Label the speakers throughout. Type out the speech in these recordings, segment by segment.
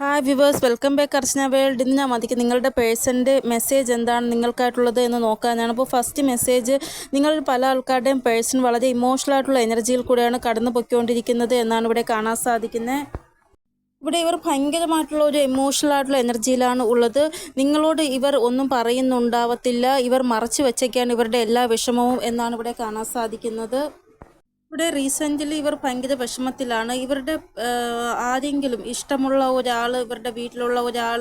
Speaker 1: Hi viewers welcome back Archana world ഇന്ന് ഞാൻ മതിക്ക് നിങ്ങളുടെ പേഴ്സന്റെ മെസ്സേജ് എന്താണ് നിങ്ങൾക്കായിട്ടുള്ളത് എന്ന് നോക്കാനാണ്. അപ്പോൾ ഫസ്റ്റ് മെസ്സേജ് നിങ്ങൾ പല ആൾക്കാരുടെയും പേഴ്സൺ വളരെ ഇമോഷണൽ ആയിട്ടുള്ള എനർജിയിൽ കൂടെയാണ് കടന്നു പൊയ്ക്കൊണ്ടിരിക്കുന്നത് എന്നാണ് ഇവിടെ കാണാൻ സാധിക്കുന്നത്. ഇവിടെ ഇവർ ഭയങ്കരമായിട്ടുള്ള ഒരു എമോഷണൽ ആയിട്ടുള്ള എനർജിയിലാണ് ഉള്ളത്. നിങ്ങളോട് ഇവർ ഒന്നും പറയുന്നുണ്ടാവത്തില്ല. ഇവർ മറച്ചു വെച്ചേക്കാണ് ഇവരുടെ എല്ലാ വിഷമവും എന്നാണ് ഇവിടെ കാണാൻ സാധിക്കുന്നത്. ഇവിടെ റീസെന്റ്ലി ഇവർ ഭയങ്കര വിഷമത്തിലാണ്. ഇവരുടെ ആരെങ്കിലും ഇഷ്ടമുള്ള ഒരാൾ ഇവരുടെ വീട്ടിലുള്ള ഒരാൾ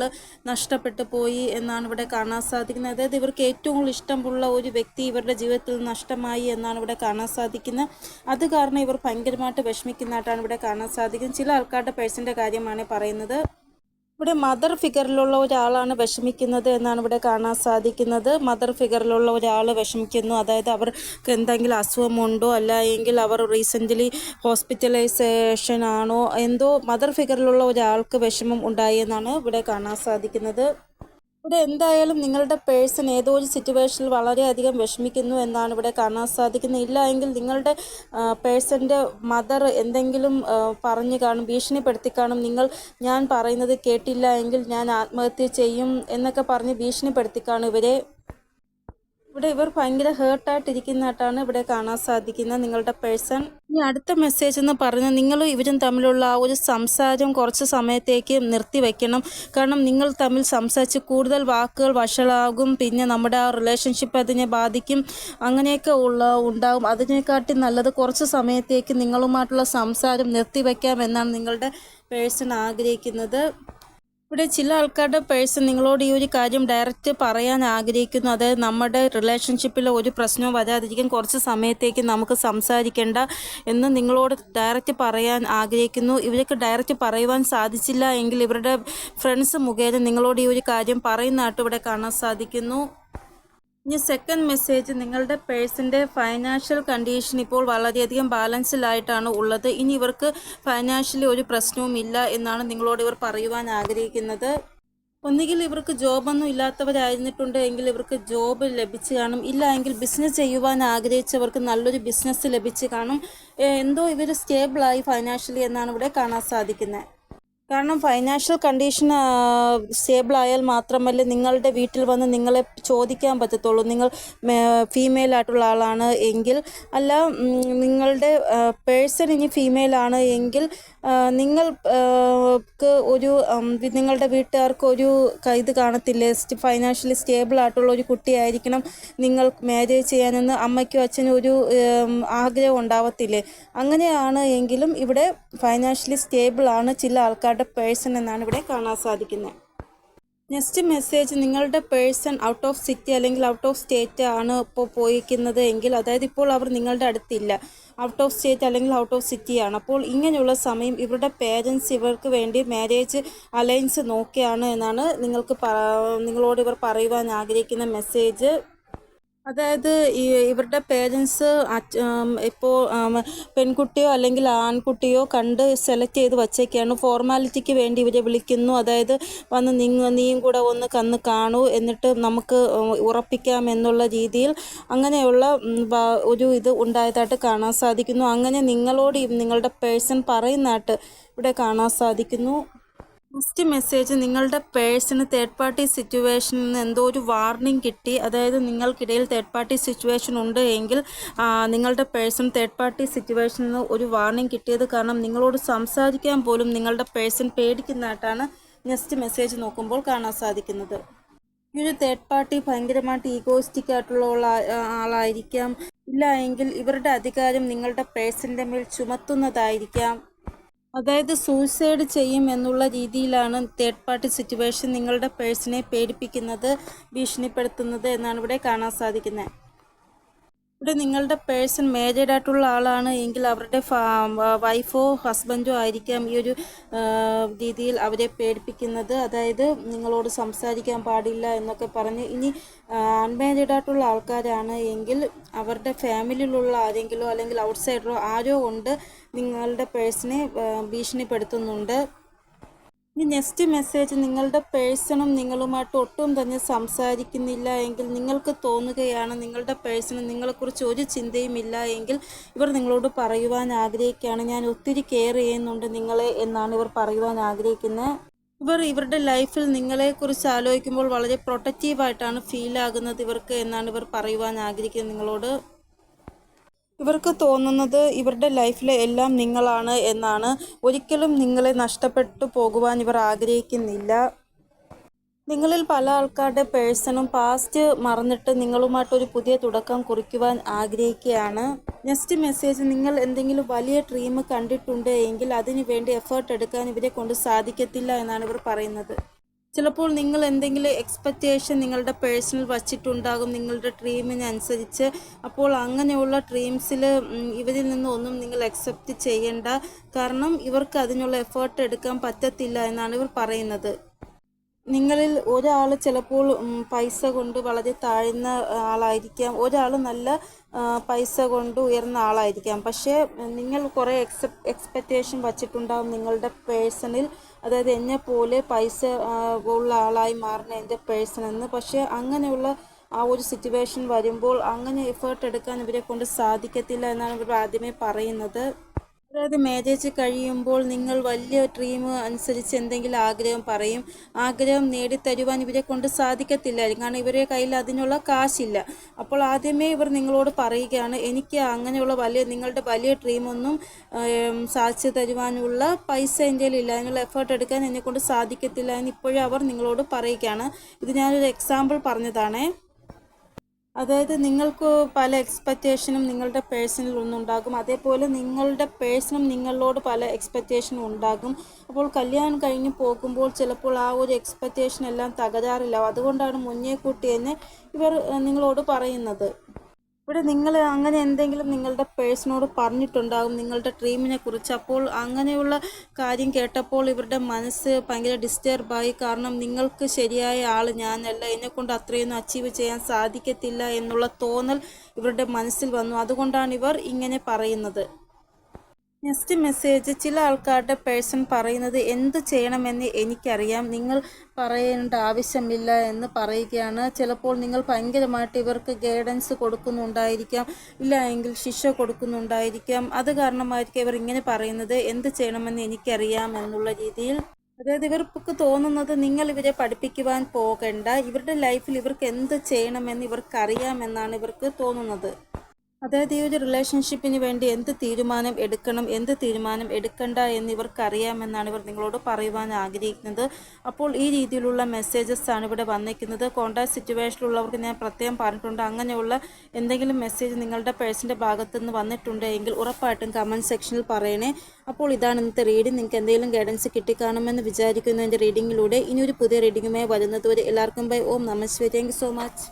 Speaker 1: നഷ്ടപ്പെട്ടു പോയി എന്നാണ് ഇവിടെ കാണാൻ സാധിക്കുന്നത്. അതായത് ഇവർക്ക് ഏറ്റവും കൂടുതൽ ഇഷ്ടമുള്ള ഒരു വ്യക്തി ഇവരുടെ ജീവിതത്തിൽ നഷ്ടമായി എന്നാണ് ഇവിടെ കാണാൻ സാധിക്കുന്നത്. അത് കാരണം ഇവർ ഭയങ്കരമായിട്ട് വിഷമിക്കുന്നതായിട്ടാണ് ഇവിടെ കാണാൻ സാധിക്കുന്നത്. ചില ആൾക്കാരുടെ പേഴ്സന്റെ കാര്യമാണ് പറയുന്നത്. ഇവിടെ മദർ ഫിഗറിലുള്ള ഒരാളാണ് വിഷമിക്കുന്നത് എന്നാണ് ഇവിടെ കാണാൻ സാധിക്കുന്നത്. മദർ ഫിഗറിലുള്ള ഒരാൾ വിഷമിക്കുന്നു. അതായത് അവർക്ക് എന്തെങ്കിലും അസുഖമുണ്ടോ അല്ല എങ്കിൽ അവർ റീസെന്റ്ലി ഹോസ്പിറ്റലൈസേഷൻ ആണോ എന്തോ മദർ ഫിഗറിലുള്ള ഒരാൾക്ക് വിഷമം ഉണ്ടായി എന്നാണ് ഇവിടെ കാണാൻ സാധിക്കുന്നത്. ഇവിടെ എന്തായാലും നിങ്ങളുടെ പേഴ്സൺ ഏതോ ഒരു സിറ്റുവേഷനിൽ വളരെയധികം വിഷമിക്കുന്നു എന്നാണ് ഇവിടെ കാണാൻ സാധിക്കുന്നത്. ഇല്ല എങ്കിൽ നിങ്ങളുടെ പേഴ്സന്റെ മദർ എന്തെങ്കിലും പറഞ്ഞു കാണും ഭീഷണിപ്പെടുത്തി കാണും. നിങ്ങൾ ഞാൻ പറയുന്നത് കേട്ടില്ല എങ്കിൽ ഞാൻ ആത്മഹത്യ ചെയ്യും എന്നൊക്കെ പറഞ്ഞ് ഭീഷണിപ്പെടുത്തി കാണും. ഇവരെ ഇവിടെ ഇവർ ഭയങ്കര ഹേർട്ടായിട്ടിരിക്കുന്നതായിട്ടാണ് ഇവിടെ കാണാൻ സാധിക്കുന്നത്. നിങ്ങളുടെ പേഴ്സൺ ഇനി അടുത്ത മെസ്സേജ് എന്ന് പറഞ്ഞാൽ നിങ്ങളും ഇവരും തമ്മിലുള്ള ആ ഒരു സംസാരം കുറച്ച് സമയത്തേക്ക് നിർത്തി വെക്കണം. കാരണം നിങ്ങൾ തമ്മിൽ സംസാരിച്ച് കൂടുതൽ വാക്കുകൾ വഷളാകും പിന്നെ നമ്മുടെ ആ റിലേഷൻഷിപ്പ് അതിനെ ബാധിക്കും അങ്ങനെയൊക്കെ ഉള്ള ഉണ്ടാകും. അതിനെക്കാട്ടി നല്ലത് കുറച്ച് സമയത്തേക്ക് നിങ്ങളുമായിട്ടുള്ള സംസാരം നിർത്തിവെക്കാം എന്നാണ് നിങ്ങളുടെ പേഴ്സൺ ആഗ്രഹിക്കുന്നത്. ഇവിടെ ചില ആൾക്കാരുടെ പേഴ്സൺ നിങ്ങളോട് ഈ ഒരു കാര്യം ഡയറക്റ്റ് പറയാൻ ആഗ്രഹിക്കുന്നു. അതായത് നമ്മുടെ റിലേഷൻഷിപ്പിൽ ഒരു പ്രശ്നവും വരാതിരിക്കാൻ കുറച്ച് സമയത്തേക്ക് നമുക്ക് സംസാരിക്കേണ്ട എന്ന് നിങ്ങളോട് ഡയറക്റ്റ് പറയാൻ ആഗ്രഹിക്കുന്നു. ഇവർക്ക് ഡയറക്റ്റ് പറയുവാൻ സാധിച്ചില്ല എങ്കിൽ ഇവരുടെ ഫ്രണ്ട്സ് മുഖേന നിങ്ങളോട് ഈ ഒരു കാര്യം പറയുന്നതായിട്ട് ഇവിടെ കാണാൻ സാധിക്കുന്നു. ഇനി സെക്കൻഡ് മെസ്സേജ് നിങ്ങളുടെ പേഴ്സിന്റെ ഫൈനാൻഷ്യൽ കണ്ടീഷൻ ഇപ്പോൾ വളരെയധികം ബാലൻസിലായിട്ടാണ് ഉള്ളത്. ഇനി ഇവർക്ക് ഫൈനാൻഷ്യലി ഒരു പ്രശ്നവും ഇല്ല എന്നാണ് നിങ്ങളോട് ഇവർ പറയുവാൻ ആഗ്രഹിക്കുന്നത്. ഒന്നുകിൽ ഇവർക്ക് ജോബൊന്നും ഇല്ലാത്തവരായിരുന്നിട്ടുണ്ട് എങ്കിൽ ഇവർക്ക് ജോബ് ലഭിച്ചു കാണും. ഇല്ല എങ്കിൽ ബിസിനസ് ചെയ്യുവാൻ ആഗ്രഹിച്ചവർക്ക് നല്ലൊരു ബിസിനസ് ലഭിച്ചു കാണും. എന്തോ ഇവർ സ്റ്റേബിളായി ഫൈനാൻഷ്യലി എന്നാണ് ഇവിടെ കാണാൻ സാധിക്കുന്നത് കാരണം ഫൈനാൻഷ്യൽ കണ്ടീഷൻ സ്റ്റേബിൾ ആയാൽ മാത്രമല്ല നിങ്ങളുടെ വീട്ടിൽ വന്ന് നിങ്ങളെ ചോദിക്കാൻ പറ്റത്തുള്ളൂ. നിങ്ങൾ ഫീമെയിൽ ആയിട്ടുള്ള ആളാണ് എങ്കിൽ അല്ല നിങ്ങളുടെ പേഴ്സൺ ഇനി ഫീമെയിൽ ആണ് എങ്കിൽ നിങ്ങൾക്ക് നിങ്ങൾ ഒരു നിങ്ങളുടെ വീട്ടുകാർക്ക് ഒരു ഇത് കാണത്തില്ലേ? ഫൈനാൻഷ്യലി സ്റ്റേബിൾ ആയിട്ടുള്ള ഒരു കുട്ടിയായിരിക്കണം നിങ്ങൾ മാരേജ് ചെയ്യാനെന്ന് അമ്മയ്ക്കും അച്ഛനും ഒരു ആഗ്രഹം ഉണ്ടാവത്തില്ലേ? അങ്ങനെയാണ് എങ്കിലും ഇവിടെ ഫൈനാൻഷ്യലി സ്റ്റേബിൾ ആണ് ചില ആൾക്കാരുടെ പേഴ്സൺ എന്നാണ് ഇവിടെ കാണാൻ സാധിക്കുന്നത്. നെക്സ്റ്റ് മെസ്സേജ് നിങ്ങളുടെ പേഴ്സൺ ഔട്ട് ഓഫ് സിറ്റി അല്ലെങ്കിൽ ഔട്ട് ഓഫ് സ്റ്റേറ്റ് ആണ് ഇപ്പോൾ പോയിരിക്കുന്നത് എങ്കിൽ അതായത് ഇപ്പോൾ അവർ നിങ്ങളുടെ അടുത്തില്ല. ഔട്ട് ഓഫ് സ്റ്റേറ്റ് അല്ലെങ്കിൽ ഔട്ട് ഓഫ് സിറ്റി ആണ്. അപ്പോൾ ഇങ്ങനെയുള്ള സമയം ഇവരുടെ പേരൻസ് ഇവർക്ക് വേണ്ടി മാരേജ് അലയൻസ് നോക്കിയാണ് എന്നാണ് നിങ്ങൾക്ക് നിങ്ങളോട് ഇവർ പറയുവാൻ ആഗ്രഹിക്കുന്ന മെസ്സേജ് അതായത് ഇവരുടെ പേരൻസ് ഇപ്പോൾ പെൺകുട്ടിയോ അല്ലെങ്കിൽ ആൺകുട്ടിയോ കണ്ട് സെലക്ട് ചെയ്ത് വച്ചേക്കാണ്. ഫോർമാലിറ്റിക്ക് വേണ്ടി ഇവരെ വിളിക്കുന്നു. അതായത് വന്ന് നിങ്ങ നീയും കൂടെ ഒന്ന് കന്ന് കാണൂ എന്നിട്ട് നമുക്ക് ഉറപ്പിക്കാം എന്നുള്ള രീതിയിൽ അങ്ങനെയുള്ള ഒരു ഇത് ഉണ്ടായതായിട്ട് കാണാൻ സാധിക്കുന്നു. അങ്ങനെ നിങ്ങളോട് നിങ്ങളുടെ പേഴ്സൺ പറയുന്നതായിട്ട് ഇവിടെ കാണാൻ സാധിക്കുന്നു. ഫസ്റ്റ് മെസ്സേജ് നിങ്ങളുടെ പേഴ്സിന് തേർഡ് പാർട്ടി സിറ്റുവേഷനിൽ നിന്ന് എന്തോ ഒരു വാർണിംഗ് കിട്ടി. അതായത് നിങ്ങൾക്കിടയിൽ തേർഡ് പാർട്ടി സിറ്റുവേഷൻ ഉണ്ട് എങ്കിൽ നിങ്ങളുടെ പേഴ്സൺ തേർഡ് പാർട്ടി സിറ്റുവേഷനിൽ നിന്ന് ഒരു വാർണിംഗ് കിട്ടിയത് കാരണം നിങ്ങളോട് സംസാരിക്കാൻ പോലും നിങ്ങളുടെ പേഴ്സൺ പേടിക്കുന്നതായിട്ടാണ് നെക്സ്റ്റ് മെസ്സേജ് നോക്കുമ്പോൾ കാണാൻ സാധിക്കുന്നത്. ഈ ഒരു തേർഡ് പാർട്ടി ഭയങ്കരമായിട്ട് ഈഗോയിസ്റ്റിക് ആയിട്ടുള്ള ആളായിരിക്കാം. ഇല്ല എങ്കിൽ ഇവരുടെ അധികാരം നിങ്ങളുടെ പേഴ്സന്റെ മേൽ ചുമത്തുന്നതായിരിക്കാം. അതായത് സൂയിസൈഡ് ചെയ്യും എന്നുള്ള രീതിയിലാണ് തേർഡ് പാർട്ടി സിറ്റുവേഷൻ നിങ്ങളുടെ പേഴ്സണെ പേടിപ്പിക്കുന്നത് ഭീഷണിപ്പെടുത്തുന്നത് എന്നാണ് ഇവിടെ കാണാൻ സാധിക്കുന്നത്. ഇവിടെ നിങ്ങളുടെ പേഴ്സൺ മേജേഡ് ആയിട്ടുള്ള ആളാണ് എങ്കിൽ അവരുടെ വൈഫോ ഹസ്ബൻഡോ ആയിരിക്കാം ഈ ഒരു രീതിയിൽ അവരെ പേടിപ്പിക്കുന്നത്. അതായത് നിങ്ങളോട് സംസാരിക്കാൻ പാടില്ല എന്നൊക്കെ പറഞ്ഞ് ഇനി അൺമാരീഡ് ആയിട്ടുള്ള ആൾക്കാരാണ് എങ്കിൽ അവരുടെ ഫാമിലിയിലുള്ള ആരെങ്കിലോ അല്ലെങ്കിൽ ഔട്ട്സൈഡറോ ആരോ കൊണ്ട് നിങ്ങളുടെ പേഴ്സണെ ഭീഷണിപ്പെടുത്തുന്നുണ്ട്. ഇനി നെക്സ്റ്റ് മെസ്സേജ് നിങ്ങളുടെ പേഴ്സണും നിങ്ങളുമായിട്ട് ഒട്ടും തന്നെ സംസാരിക്കുന്നില്ല എങ്കിൽ നിങ്ങൾക്ക് തോന്നുകയാണ് നിങ്ങളുടെ പേഴ്സണ് നിങ്ങളെക്കുറിച്ച് ഒരു ചിന്തയും ഇല്ല എങ്കിൽ ഇവർ നിങ്ങളോട് പറയുവാൻ ആഗ്രഹിക്കുകയാണ്. ഞാൻ ഒത്തിരി കെയർ ചെയ്യുന്നുണ്ട് നിങ്ങളെ എന്നാണ് ഇവർ പറയുവാൻ ആഗ്രഹിക്കുന്നത്. ഇവർ ഇവരുടെ ലൈഫിൽ നിങ്ങളെക്കുറിച്ച് ആലോചിക്കുമ്പോൾ വളരെ പ്രൊട്ടക്റ്റീവായിട്ടാണ് ഫീൽ ആകുന്നത് ഇവർക്ക് എന്നാണ് ഇവർ പറയുവാൻ ആഗ്രഹിക്കുന്നത് നിങ്ങളോട്. ഇവർക്ക് തോന്നുന്നത് ഇവരുടെ ലൈഫിലെ എല്ലാം നിങ്ങളാണ് എന്നാണ്. ഒരിക്കലും നിങ്ങളെ നഷ്ടപ്പെട്ടു പോകുവാൻ ഇവർ ആഗ്രഹിക്കുന്നില്ല. നിങ്ങളിൽ പല ആൾക്കാരുടെ പേഴ്സണും പാസ്റ്റ് മറന്നിട്ട് നിങ്ങളുമായിട്ടൊരു പുതിയ തുടക്കം കുറിക്കുവാൻ ആഗ്രഹിക്കുകയാണ്. നെക്സ്റ്റ് മെസ്സേജ് നിങ്ങൾ എന്തെങ്കിലും വലിയ ഡ്രീം കണ്ടിട്ടുണ്ട് എങ്കിൽ അതിനു വേണ്ടി എഫേർട്ട് എടുക്കാൻ ഇവരെ കൊണ്ട് സാധിക്കത്തില്ല എന്നാണ് ഇവർ പറയുന്നത്. ചിലപ്പോൾ നിങ്ങൾ എന്തെങ്കിലും എക്സ്പെക്റ്റേഷൻ നിങ്ങളുടെ പേഴ്സണൽ വച്ചിട്ടുണ്ടാകും നിങ്ങളുടെ ഡ്രീമിനനുസരിച്ച് അപ്പോൾ അങ്ങനെയുള്ള ഡ്രീംസിൽ ഇവരിൽ നിന്നൊന്നും നിങ്ങൾ അക്സെപ്റ്റ് ചെയ്യേണ്ട. കാരണം ഇവർക്ക് അതിനുള്ള എഫേർട്ട് എടുക്കാൻ പറ്റത്തില്ല എന്നാണ് ഇവർ പറയുന്നത്. നിങ്ങളിൽ ഒരാൾ ചിലപ്പോൾ പൈസ കൊണ്ട് വളരെ താഴ്ന്ന ആളായിരിക്കാം. ഒരാൾ നല്ല പൈസ കൊണ്ട് ഉയർന്ന ആളായിരിക്കാം. പക്ഷേ നിങ്ങൾ കുറേ എക്സെപ് എക്സ്പെക്റ്റേഷൻ വച്ചിട്ടുണ്ടാകും നിങ്ങളുടെ പേഴ്സണിൽ അതായത് എന്നെ പോലെ പൈസ ഉള്ള ആളായി മാറണ എന്റെ പേഴ്സൺ എന്ന്. പക്ഷേ അങ്ങനെയുള്ള ആ ഒരു സിറ്റുവേഷൻ വരുമ്പോൾ അങ്ങനെ എഫേർട്ട് എടുക്കാൻ ഇവരെ കൊണ്ട് സാധിക്കത്തില്ല എന്നാണ് ഇവർ ആദ്യമേ പറയുന്നത്. അതായത് മാരേജ് കഴിയുമ്പോൾ നിങ്ങൾ വലിയ ഡ്രീം അനുസരിച്ച് എന്തെങ്കിലും ആഗ്രഹം പറയും. ആഗ്രഹം നേടിത്തരുവാൻ ഇവരെ കൊണ്ട് സാധിക്കത്തില്ലായിരിക്കും. കാരണം ഇവരെ കയ്യിൽ അതിനുള്ള കാശില്ല. അപ്പോൾ ആദ്യമേ ഇവർ നിങ്ങളോട് പറയുകയാണ് എനിക്ക് അങ്ങനെയുള്ള വലിയ നിങ്ങളുടെ വലിയ ഡ്രീമൊന്നും സാധിച്ചു തരുവാനുള്ള പൈസ എന്റെ ഇല്ല അതിനുള്ള എഫേർട്ട് എടുക്കാൻ എന്നെ കൊണ്ട് സാധിക്കത്തില്ല എന്ന് ഇപ്പോഴും അവർ നിങ്ങളോട് പറയുകയാണ്. ഇത് ഞാനൊരു എക്സാമ്പിൾ പറഞ്ഞതാണേ. അതായത് നിങ്ങൾക്ക് പല എക്സ്പെക്റ്റേഷനും നിങ്ങളുടെ പേഴ്സണിൽ ഒന്നുണ്ടാകും. അതേപോലെ നിങ്ങളുടെ പേഴ്സണും നിങ്ങളോട് പല എക്സ്പെക്റ്റേഷനും ഉണ്ടാകും. അപ്പോൾ കല്യാണം കഴിഞ്ഞ് പോകുമ്പോൾ ചിലപ്പോൾ ആ ഒരു എക്സ്പെക്റ്റേഷൻ എല്ലാം തകരാറില്ലാവും അതുകൊണ്ടാണ് മുന്നേ കൂട്ടി തന്നെ ഇവർ നിങ്ങളോട് പറയുന്നത്. ഇവിടെ നിങ്ങൾ അങ്ങനെ എന്തെങ്കിലും നിങ്ങളുടെ പേഴ്സണോട് പറഞ്ഞിട്ടുണ്ടാകും നിങ്ങളുടെ ഡ്രീമിനെ കുറിച്ച്. അപ്പോൾ അങ്ങനെയുള്ള കാര്യം കേട്ടപ്പോൾ ഇവരുടെ മനസ്സ് ഭയങ്കര ഡിസ്റ്റർബായി കാരണം നിങ്ങൾക്ക് ശരിയായ ആൾ ഞാനല്ല. എന്നെക്കൊണ്ട് അത്രയൊന്നും അച്ചീവ് ചെയ്യാൻ സാധിക്കത്തില്ല എന്നുള്ള തോന്നൽ ഇവരുടെ മനസ്സിൽ വന്നു. അതുകൊണ്ടാണ് ഇവർ ഇങ്ങനെ പറയുന്നത്. നെക്സ്റ്റ് മെസ്സേജ് ചില ആൾക്കാരുടെ പേഴ്സൺ പറയുന്നത് എന്ത് ചെയ്യണമെന്ന് എനിക്കറിയാം. നിങ്ങൾ പറയേണ്ട ആവശ്യമില്ല എന്ന് പറയുകയാണ്. ചിലപ്പോൾ നിങ്ങൾ ഭയങ്കരമായിട്ട് ഇവർക്ക് ഗൈഡൻസ് കൊടുക്കുന്നുണ്ടായിരിക്കാം. ഇല്ല എങ്കിൽ ശിക്ഷ കൊടുക്കുന്നുണ്ടായിരിക്കാം. അത് കാരണമായിരിക്കും ഇവർ ഇങ്ങനെ പറയുന്നത്. എന്ത് ചെയ്യണമെന്ന് എനിക്കറിയാം എന്നുള്ള രീതിയിൽ. അതായത് ഇവർക്ക് തോന്നുന്നത് നിങ്ങൾ ഇവരെ പഠിപ്പിക്കുവാൻ പോകണ്ട. ഇവരുടെ ലൈഫിൽ ഇവർക്ക് എന്ത് ചെയ്യണമെന്ന് ഇവർക്കറിയാമെന്നാണ് ഇവർക്ക് തോന്നുന്നത്. അതായത് ഈ ഒരു റിലേഷൻഷിപ്പിന് വേണ്ടി എന്ത് തീരുമാനം എടുക്കണം എന്ത് തീരുമാനം എടുക്കണ്ട എന്ന് ഇവർക്ക് അറിയാമെന്നാണ് ഇവർ നിങ്ങളോട് പറയുവാൻ ആഗ്രഹിക്കുന്നത്. അപ്പോൾ ഈ രീതിയിലുള്ള മെസ്സേജസ് ആണ് ഇവിടെ വന്നിരിക്കുന്നത്. കോണ്ടാക്ട് സിറ്റുവേഷനിലുള്ളവർക്ക് ഞാൻ പ്രത്യേകം പറഞ്ഞിട്ടുണ്ട്. അങ്ങനെയുള്ള എന്തെങ്കിലും മെസ്സേജ് നിങ്ങളുടെ പേഴ്സന്റെ ഭാഗത്തു നിന്ന് വന്നിട്ടുണ്ട് എങ്കിൽ ഉറപ്പായിട്ടും കമന്റ് സെക്ഷനിൽ പറയണേ. അപ്പോൾ ഇതാണ് ഇന്നത്തെ റീഡിംഗ് നിങ്ങൾക്ക് എന്തെങ്കിലും ഗൈഡൻസ് കിട്ടിക്കാണുമെന്ന് വിചാരിക്കുന്നു എന്റെ റീഡിങ്ങിലൂടെ ഇനി ഒരു പുതിയ റീഡിങ്ങുമായി വരുന്നതുവരെ എല്ലാവർക്കും ബൈ ഓം നമസ്വേ താങ്ക് സോ മച്ച്